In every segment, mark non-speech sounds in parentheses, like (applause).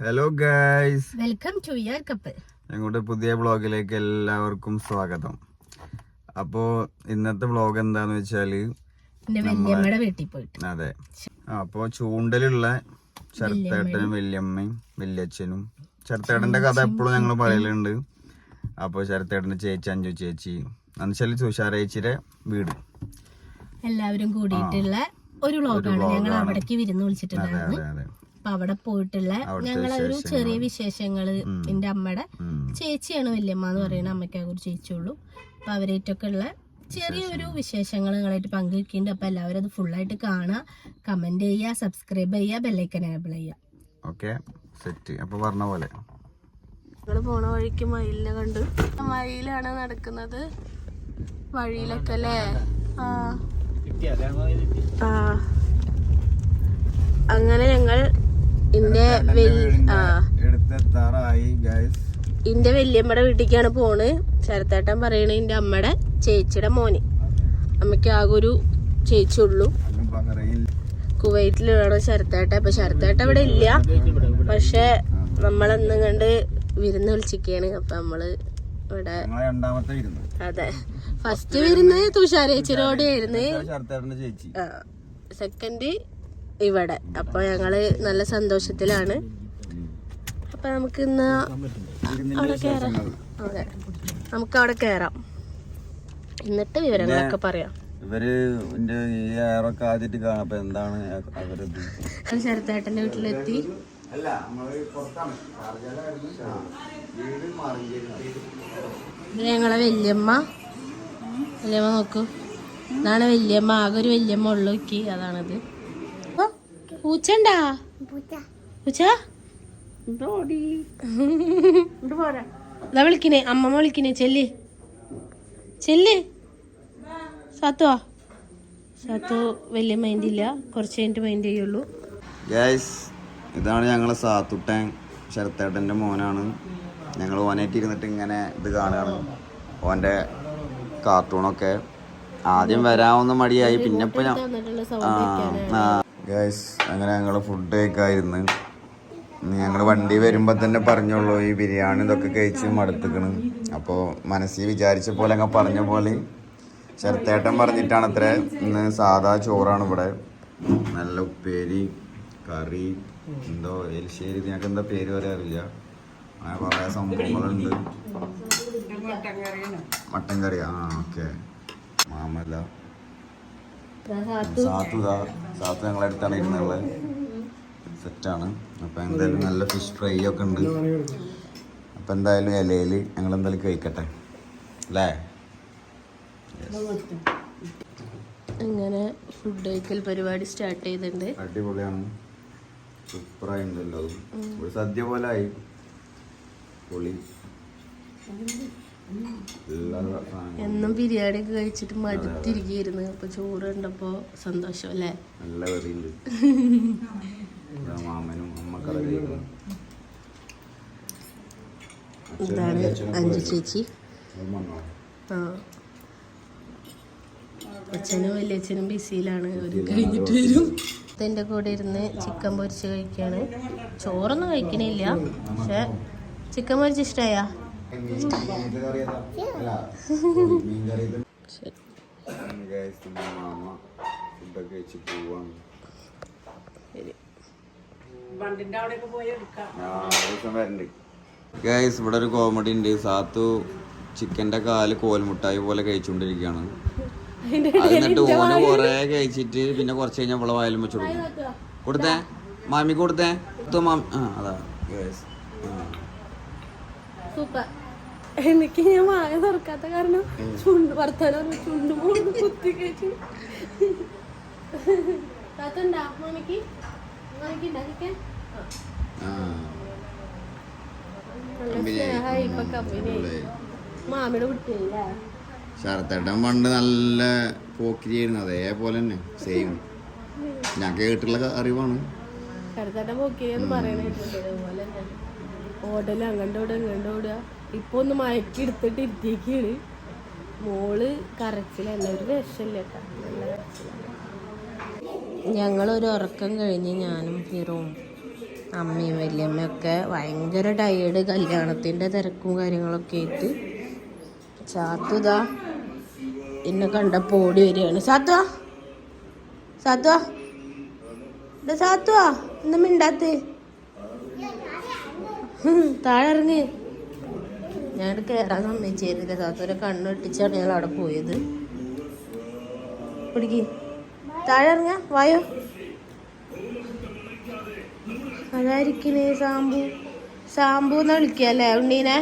Hello guys welcome to your കപ്പൽ ഞങ്ങളുടെ പുതിയ ബ്ലോഗിലേക്ക് എല്ലാവർക്കും സ്വാഗതം. അപ്പോ ഇന്നത്തെ വ്ളോഗ് എന്താന്ന് വെച്ചാൽ അതെ. അപ്പോ ചൂണ്ടലുള്ള ചെറുത്തേട്ടനും വല്യമ്മയും വല്യച്ഛനും. ചെറുത്തേട്ടന്റെ കഥ എപ്പോഴും ഞങ്ങൾ പറയലുണ്ട്. അപ്പോ ചെറുത്തേട്ടന്റെ ചേച്ചി അഞ്ചു ചേച്ചി എന്നുവെച്ചാൽ തുഷാരേച്ചിയുടെ വീട്. എല്ലാവരും കൂടിയിട്ടുള്ള ഒരു വ്ളോഗാണ്. ഞങ്ങൾ അവിടേക്ക് വിരുന്ന് വിളിച്ചിട്ടുണ്ടായിരുന്നു. അപ്പൊ അവിടെ പോയിട്ടുള്ള ഞങ്ങളെ ഒരു ചെറിയ വിശേഷങ്ങൾ എന്റെ അമ്മയുടെ ചേച്ചിയാണ് വല്യമ്മ എന്ന് പറയുന്ന അമ്മയ്ക്ക് ഒരു ചേച്ചിയുള്ളൂ. അപ്പൊ അവരായിട്ടൊക്കെ ഉള്ള ചെറിയൊരു വിശേഷങ്ങൾ. നിങ്ങളായിട്ട് പങ്കുവെക്കുന്നുണ്ട് അപ്പൊ എല്ലാവരും അത് ഫുള്ളായിട്ട് കാണുക കമന്റ് ചെയ്യുക സബ്സ്ക്രൈബ് ചെയ്യുക ബെല്ലൈക്കൻ എനേബിൾ ചെയ്യുക ഓക്കെ സെറ്റ്. അപ്പോൾ പറഞ്ഞ പോലെ. ഞങ്ങൾ പോണ വഴിക്ക് മയിലിനെ കണ്ടു. മയിലാണ് നടക്കുന്നത്. വഴിയിലൊക്കെ അല്ലേ? ആ. ആ. അങ്ങനെ ഞങ്ങൾ ഇന്റെ ഗൈസ് ഇന്റെ വല്യമ്മയുടെ വീട്ടിലേക്കാണ് പോണ്. ശരത്തേട്ടൻ പറയണ എന്റെ അമ്മയുടെ ചേച്ചിയുടെ മോന്. അമ്മയ്ക്ക് ആകെ ഒരു ചേച്ചി ഉള്ളൂ ഒന്നും പറയില്ല കുവൈറ്റിലാണ് ശരത്തേട്ട ഇപ്പൊ ശരത്തേട്ട ഇവിടെ ഇല്ല. പക്ഷെ നമ്മളെന്നും കണ്ട് വിരുന്ന് വിളിച്ചിരിക്കയാണ് അപ്പൊ നമ്മൾ ഇവിടെ അതെ. ഫസ്റ്റ് വിരുന്ന് തുഷാരേച്ചിനോടെ ആയിരുന്നു. സെക്കൻഡ് ഇവിടെ. അപ്പൊ ഞങ്ങൾ നല്ല സന്തോഷത്തിലാണ്. അപ്പൊ നമുക്ക് ഇന്ന് അവിടെ കേറാം. അതെ. നമുക്ക് അവിടെ കേറാം. എന്നിട്ട് വിവരങ്ങളൊക്കെ പറയാം. ഇവർ എയറൊക്കെ ആദ്യമായിട്ട് കാണാം. അപ്പൊ എന്താണ് അവരത്? ശരത്തേട്ടന്റെ വീട്ടിലെത്തി. അല്ല ഞങ്ങളെ വല്യമ്മ. വല്യമ്മ നോക്കൂ. ഇതാണ് വല്യമ്മ. ആകെ ഒരു വല്യമ്മ ഉള്ളു നോക്കി അതാണത്. പൂച്ചണ്ടാ പൂച്ച. (laughs) വിളിക്കണേ അമ്മമ്മ വിളിക്കണേ ചെല്ല്. ചെല്ല്. സത്തുവാ സത്തു വലിയ മൈൻഡ് ഇല്ല കുറച്ച് കഴിഞ്ഞിട്ട് മൈൻഡ് ചെയ്യുള്ളൂ. ഗൈസ് ഇതാണ് ഞങ്ങളെ സാത്തുട്ടൻ ശരത്തേട്ടന്റെ മോനാണ്. ഞങ്ങൾ ഓനായിട്ട് ഇരുന്നിട്ട് ഇങ്ങനെ ഇത് കാണുകയാണ് ഓന്റെ കാർട്ടൂണൊക്കെ ആദ്യം വരാവുന്ന മടിയായി പിന്നെ ഇപ്പം ഞാൻ ഗൈസ് അങ്ങനെ ഞങ്ങൾ ഫുഡ് കഴിക്കായിരുന്നു. ഞങ്ങൾ വണ്ടി വരുമ്പോൾ തന്നെ പറഞ്ഞോളൂ ഈ ബിരിയാണി ഇതൊക്കെ കഴിച്ച് മടുത്തുക്കണ്. അപ്പോൾ മനസ്സിൽ വിചാരിച്ച പോലെ അങ്ങ് പറഞ്ഞ പോലെ ചെറുത്തേട്ടൻ പറഞ്ഞിട്ടാണ് അത്ര. ഇന്ന് സാധാ ചോറാണ് ഇവിടെ. നല്ല ഉപ്പേരി കറി എന്തോ എലിശ്ശേരി ഞങ്ങൾക്ക് എന്താ പേര് വരെ അറിയില്ല. അങ്ങനെ കുറേ സംഭവങ്ങളുണ്ട്. മട്ടൻ കറി ആ ഓക്കെ. മാമല്ല. സാത്തു. സാത്തു ഞങ്ങളെ അടുത്താണ് ഇരുന്നുള്ളത് സെറ്റാണ്. അപ്പം എന്തായാലും നല്ല ഫിഷ് ഫ്രൈ ഒക്കെ ഉണ്ട്. അപ്പം എന്തായാലും ഇലയിൽ ഞങ്ങൾ എന്തായാലും കഴിക്കട്ടെ. അല്ലേ? അങ്ങനെ ഫുഡ് കഴിക്കൽ പരിപാടി സ്റ്റാർട്ട് ചെയ്തിട്ടുണ്ട്. അടിപൊളിയാണ്. സൂപ്പറായി ഉണ്ടല്ലോ ഒരു സദ്യ പോലെ ആയി. പൊളി. എന്നും ബിരിയാണി ഒക്കെ കഴിച്ചിട്ട് മടുത്തിരിക്കുന്നു അപ്പൊ ചോറ് കണ്ടപ്പോ സന്തോഷം അല്ലേ നല്ല ഇതാണ് അഞ്ചു ചേച്ചി. ആ. അച്ഛനും വലിയച്ഛനും ബിസിയിലാണ്. ഒരു കഴിഞ്ഞിട്ട് വരും. എന്റെ കൂടെ ഇരുന്ന് ചിക്കൻ പൊരിച്ച് കഴിക്കാണ്. ചോറൊന്നും കഴിക്കണില്ല. പക്ഷെ ചിക്കൻ പൊരിച്ച് ഇഷ്ടമായാ ഗൈസ് ഇവിടെ ഒരു കോമഡി ഉണ്ട്. സാത്തു ചിക്കന്റെ കാൽ കോൽമുട്ടായി പോലെ കഴിച്ചുകൊണ്ടിരിക്കുകയാണ്. എന്നിട്ട് ഓന് കൊറേ കഴിച്ചിട്ട് പിന്നെ കുറച്ച് കഴിഞ്ഞാൽ ഇവിടെ വായാലും വെച്ചു കൊടുക്കും. കൊടുത്തേ? മാമി കൊടുത്തേ? കൊടുത്തോ മാമി? ആ അതാ ഗൈസ് സൂപ്പർ. എനിക്ക് ഞാൻ വായ തുറക്കാത്ത കാരണം ചുണ്ട് വർത്താനം ചുണ്ട് മൂന്ന് കുത്തി കഴിച്ചു താത്തണ്ടാ മാമിയുടെ കുട്ടിയല്ലേ? ശരത്തേട്ടൻ പണ്ട് നല്ല പോക്കിരിയായിരുന്നു അതേപോലെ തന്നെ സെയിം ഞാൻ കേട്ടുള്ള അറിവാണ്. ശരത്തേട്ടൻ പോക്കിരി എന്ന് പറയുന്നത് ഓടൽ അങ്ങോട്ട് ഓടുക ഇങ്ങോട്ട് ഓടുക. ഇപ്പൊ ഒന്ന് മയക്കി എടുത്തിട്ട് ഇരുത്തിയേക്കാണ് മോൾ കരച്ചിലല്ല ഒരു രക്ഷയില്ല ഞങ്ങളൊരു ഉറക്കം കഴിഞ്ഞ് ഞാനും ഹീറോവും അമ്മയും വല്യമ്മയൊക്കെ ഭയങ്കര ടയേർഡ് കല്യാണത്തിന്റെ തിരക്കും കാര്യങ്ങളൊക്കെ ആയിട്ട്. സാത്തുതാ എന്നെ കണ്ടപ്പോൾ ഓടി വരികയാണ്. സാത്തുവാ ഇത് സാത്തുവാ ഇന്ന് മിണ്ടാത്ത്. താഴെ ഇറങ്ങി. ഞാൻ കയറാൻ സമ്മതിച്ചായിരുന്നില്ല സാത്തുവിനെ കണ്ണ് വെട്ടിച്ചാണ് ഞങ്ങൾ അവിടെ പോയത്. പിടിക്ക്. താഴെ ഇറങ്ങ. വായോ. അതായിരിക്കണേ സാമ്പു. സാമ്പു എന്ന് വിളിക്കല്ലേ ഉണ്ണീനെ?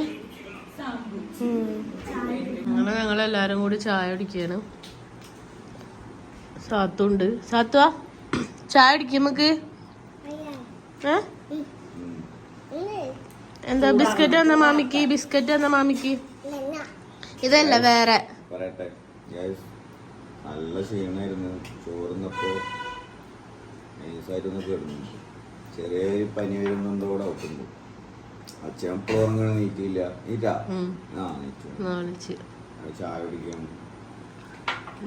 ഞങ്ങൾ ഞങ്ങളെല്ലാരും കൂടി ചായ കുടിക്കാണ്. സാത്തുണ്ട്. സാത്തുവാ ചായ അടിക്കും നമുക്ക്. ഏ? എന്താ ബിസ്ക്കറ്റ് തന്ന മാമിക്ക്? ബിസ്ക്കറ്റ് തന്ന മാമിക്ക്? ഇതല്ല വേറെ. പറയട്ടെ. നല്ല ക്ഷീണായിരുന്നു. ചോറുന്നപ്പോ നൈസായിട്ടൊന്ന് കിടന്നു. ചെറിയൊരു പനി വരുന്നുണ്ടോ അവിടെ വെക്കുന്നു അച്ഛൻ എപ്പോഴും അങ്ങനെ നീറ്റില്ല നീറ്റാ. ആ നീറ്റു ചായ കുടിക്കാൻ.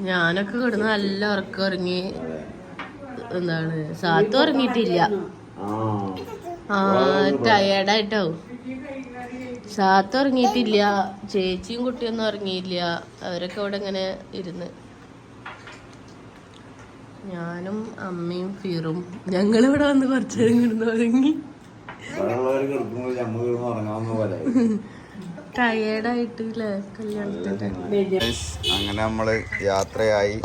ഞാനൊക്കെ കിടന്ന് നല്ല ഉറക്കം ഉറങ്ങി. എന്താണ് സാത്തു ഉറങ്ങിയിട്ടില്ല. ആ. ടയേർഡായിട്ടാവും സാത്ത് ഉറങ്ങിയിട്ടില്ല. ചേച്ചിയും കുട്ടിയൊന്നും ഉറങ്ങിയില്ല. അവരൊക്കെ അവിടെ ഇങ്ങനെ ഇരുന്ന്. ഞാനും അമ്മയും ഫീറും ഞങ്ങളിവിടെ വന്ന് കുറച്ചു നേരം കിടന്ന് ഉറങ്ങി. കല്യാണത്തിന്റെ അങ്ങനെ നമ്മൾ യാത്രയായി.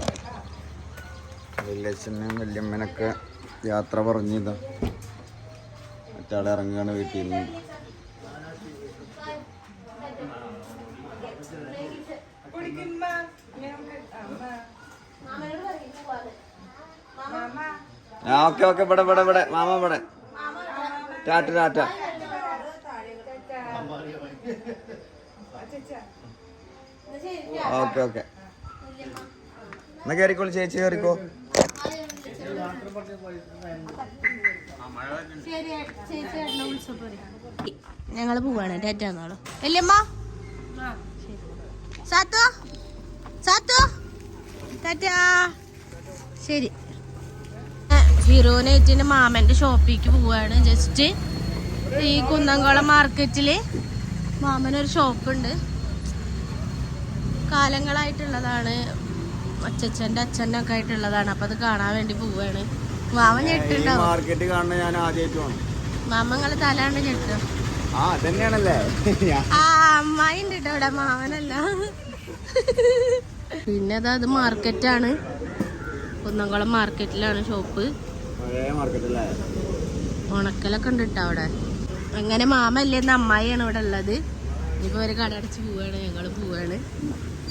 വല്യച്ഛനും വല്യമ്മനൊക്കെ യാത്ര പറഞ്ഞിതാ. മറ്റാളെ ഇറങ്ങുകയാണ് വീട്ടിൽ നിന്ന്. ആ ഓക്കെ ഓക്കെ ഇവിടെ ഇവിടെ ഇവിടെ. മാമ ഇവിടെ. Tata tata. Okay okay. എന്നാ കയറിക്കോളൂ ചേച്ചി കയറിക്കോ ഞങ്ങൾ പോവാണ്. ടാറ്റാന്നാളോ വല്യമ്മ? സാത്തോ സാത്തു ടാറ്റാ ശരി. ഹീറോനേറ്റിന്റെ മാമന്റെ ഷോപ്പിലേക്ക് പോവാണ്. ജസ്റ്റ് ഈ കുന്നംകുളം മാർക്കറ്റിൽ മാമനൊരു ഷോപ്പുണ്ട്. കാലങ്ങളായിട്ടുള്ളതാണ്. അച്ഛന്റെ ഒക്കെ ആയിട്ടുള്ളതാണ്. അപ്പൊ അത് കാണാൻ വേണ്ടി പോവാണ്. മാമൻ ഞെട്ടുണ്ടാവും മാർക്കറ്റ് കാണുന്ന ഞാൻ ആദ്യമായിട്ട് വേണം തലാണ് ഞെട്ടും ആ അതന്നെയാണല്ലേ ആ അമ്മായി ഉണ്ട് കേട്ടോ ഇവിടെ മാമനല്ല. പിന്നെ അതാ അത് മാർക്കറ്റാണ്. കുന്നംകുളം മാർക്കറ്റിലാണ് ഷോപ്പ്. ഉണക്കലൊക്കെ ഉണ്ട് കേട്ടോ അവിടെ അങ്ങനെ മാമല്ലേന്ന് അമ്മായിയാണ് ഇവിടെ ഉള്ളത്. ഇനിയിപ്പോ ഒരു കട അടച്ച് പോവാണ് ഞങ്ങൾ പോവാണ്.